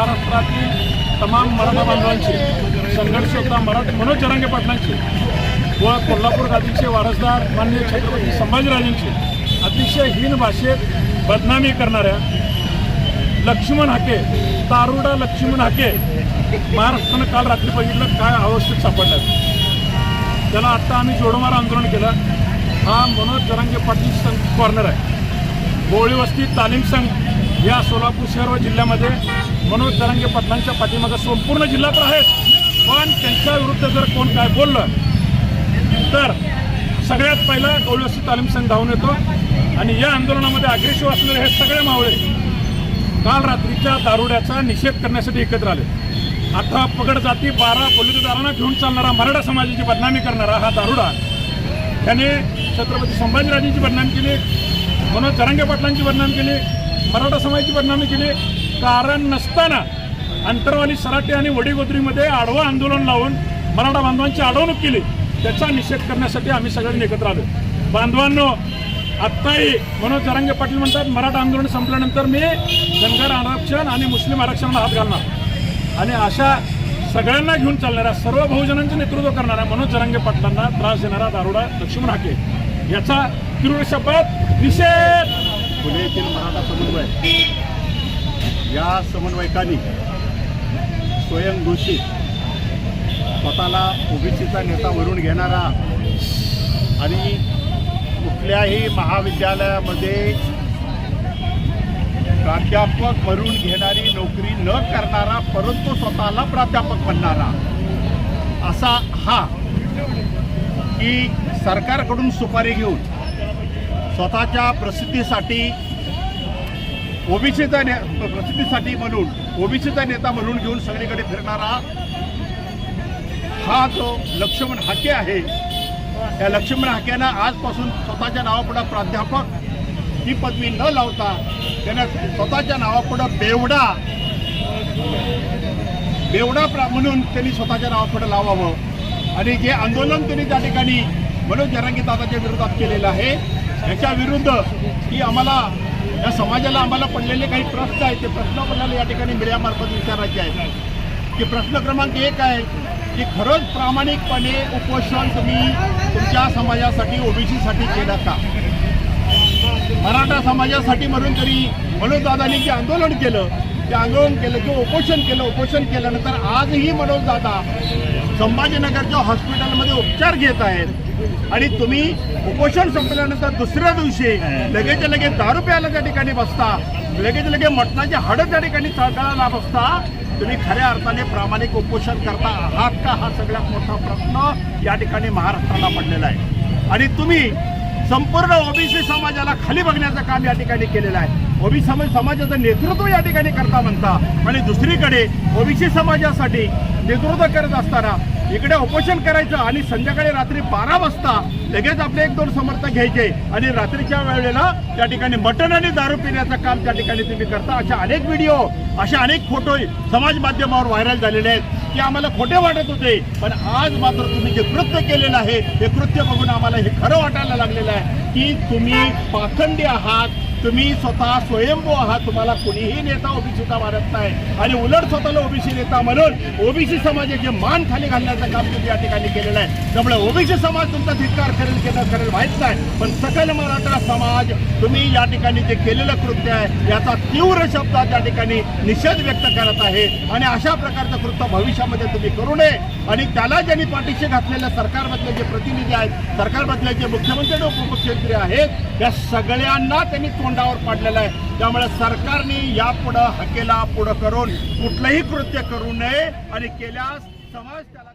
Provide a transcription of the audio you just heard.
महाराष्ट्रातील तमाम मराठा बांधवांची संघर्ष होता मराठ मनोज जरांगे पाटलांची व कोल्हापूर गादीचे वारसदार माननीय छत्रपती संभाजीराजेंची अतिशय हीन भाषेत बदनामी करणाऱ्या लक्ष्मण हाके तारुडा लक्ष्मण हाके महाराष्ट्रानं काल रात्री बघितलं काय अवस्थेत सापडलं त्याला आत्ता आम्ही जोडमार आंदोलन केलं. हा मनोज जरांगे पाटील संघ कॉर्नर आहे. गोळीवस्ती तालीम संघ या सोलापूर शहर व जिल्ह्यामध्ये मनोज तरंगे पाटलांच्या पाठीमागं संपूर्ण जिल्हा तर आहेच. पण त्यांच्या विरुद्ध जर कोण काय बोललं तर सगळ्यात पहिला गोळी तालीम संघ धावून येतो. आणि या आंदोलनामध्ये अग्रेसिव्ह असणारे हे सगळे मावळे काल रात्रीच्या दारुड्याचा निषेध करण्यासाठी एकत्र आले. आता पगड जाती बारा पोलिसदारांना घेऊन चालणारा मराठा समाजाची बदनामी करणारा हा दारुडा. त्याने छत्रपती संभाजीराजेंची बदनामी केली मनोज तरंगे पाटलांची बदनामी केली मराठा समाजाची बदनामी केली. कारण नसताना अंतरवाली सराटे आणि वडीगोद्रीमध्ये आडवं आंदोलन लावून मराठा बांधवांची अडवणूक केली त्याचा निषेध करण्यासाठी आम्ही सगळ्यांनी एकत्र आलो. बांधवांनो आत्ताही मनोज जरांगे पाटील म्हणतात मराठा आंदोलन संपल्यानंतर मी धनगर आरक्षण आणि मुस्लिम आरक्षणाला हात घालणार. आणि अशा सगळ्यांना घेऊन चालणाऱ्या सर्व बहुजनांचं नेतृत्व करणाऱ्या मनोज जरांगे पाटलांना त्रास देणारा दारोडा लक्ष्मण हाके. याचा तीव्र शपथ निषेध! फुले येथील मराठा समन्वय या समन्वयकांनी स्वयंघोषित स्वतःला ओबीसीचा नेता वरून घेणारा आणि कुठल्याही महाविद्यालयामध्ये प्राध्यापक भरून घेणारी नोकरी न करणारा परंतु स्वतःला प्राध्यापक बनणारा असा हा की सरकारकडून सुपारी घेऊन स्वतःच्या प्रसिद्धीसाठी ओबीसीचा ने प्रसिद्धीसाठी म्हणून ओबीसीचा नेता म्हणून घेऊन सगळीकडे फिरणारा हा जो लक्ष्मण हाके आहे त्या लक्ष्मण हाक्यानं आजपासून स्वतःच्या नावापुढं प्राध्यापक ही पदवी न लावता त्यानं स्वतःच्या नावापुढं बेवडा बेवडा प्रा म्हणून त्यांनी स्वतःच्या नावापुढं लावावं. आणि जे आंदोलन त्यांनी त्या ठिकाणी मनोज जरांगी दादाच्या विरोधात केलेलं आहे याच्या विरुद्ध ही आम्हाला या समाजाला आम्हाला पडलेले काही प्रश्न आहेत ते प्रश्न आपल्याला या ठिकाणी मीडियामार्फत विचारायचे आहेत. की प्रश्न क्रमांक एक आहे की खरंच प्रामाणिकपणे उपोषण तुम्ही तुमच्या समाजासाठी ओबीसीसाठी केलं का? मराठा समाजासाठी म्हणून तरी मनोजदादांनी जे आंदोलन केलं ते आंदोलन केलं किंवा उपोषण केलं उपोषण केल्यानंतर आजही मनोजदादा संभाजीनगरच्या हॉस्पिटलमध्ये उपचार घेत आहेत. आणि तुम्ही उपोषण संपल्यानंतर दुसऱ्या दिवशी लगेच लगेच दारू प्यायला त्या ठिकाणी बसता लगेच लगेच मटणाची हाडं त्या ठिकाणी चळकायला बसता. तुम्ही खऱ्या अर्थाने प्रामाणिक उपोषण करता आहात का? हा सगळ्यात मोठा प्रश्न या ठिकाणी महाराष्ट्राला पडलेला आहे. आणि तुम्ही संपूर्ण ओबीसी समाजाला खाली बघण्याचं काम या ठिकाणी केलेलं आहे. ओबीसी समाजाचं नेतृत्व या ठिकाणी करता म्हणता. आणि दुसरीकडे ओबीसी समाजासाठी नेतृत्व करत असताना इकडे उपोषण करायचं आणि संध्याकाळी रात्री बारा वाजता लगेच आपले एक दोन समर्थक घ्यायचे. आणि रात्रीच्या वेळेला त्या ठिकाणी मटण आणि दारू पिण्याचं काम त्या ठिकाणी तुम्ही करता. अशा अनेक व्हिडिओ असे अनेक फोटो समाज माध्यमावर व्हायरल झालेले आहेत की आम्हाला खोटे वाटत होते. पण आज मात्र तुम्ही जे कृत्य केलेलं आहे हे कृत्य बघून आम्हाला हे खरं वाटायला लागलेलं आहे की तुम्ही पाखंडी आहात तुम्ही स्वतः स्वयंभू आहात. तुम्हाला कुणीही नेता ओबीसीचा मारत नाही. आणि उलट स्वतःला ओबीसी नेता म्हणून ओबीसी समाजाचे मान खाली घालण्याचं काम तुम्ही या ठिकाणी केलेलं आहे. त्यामुळे ओबीसी समाज तुमचा धिक्कार करेल केला करेल माहीत नाही. पण सकल मराठा समाज तुम्ही या ठिकाणी जे केलेलं कृत्य आहे याचा तीव्र शब्दात या ठिकाणी निषेध व्यक्त करत आहे. आणि अशा प्रकारचं कृत्य भविष्यामध्ये तुम्ही करू नये. आणि त्याला ज्यांनी पाठीशी घातलेल्या सरकारमधले जे प्रतिनिधी आहेत सरकारमधले जे मुख्यमंत्री आणि उपमुख्यमंत्री आहेत या सगळ्यांना त्यांनी तोंडावर पाडलेलं आहे. त्यामुळे सरकारने यापुढं हकेला पुढं करून कुठलंही कृत्य करू नये आणि केल्यास समाज त्याला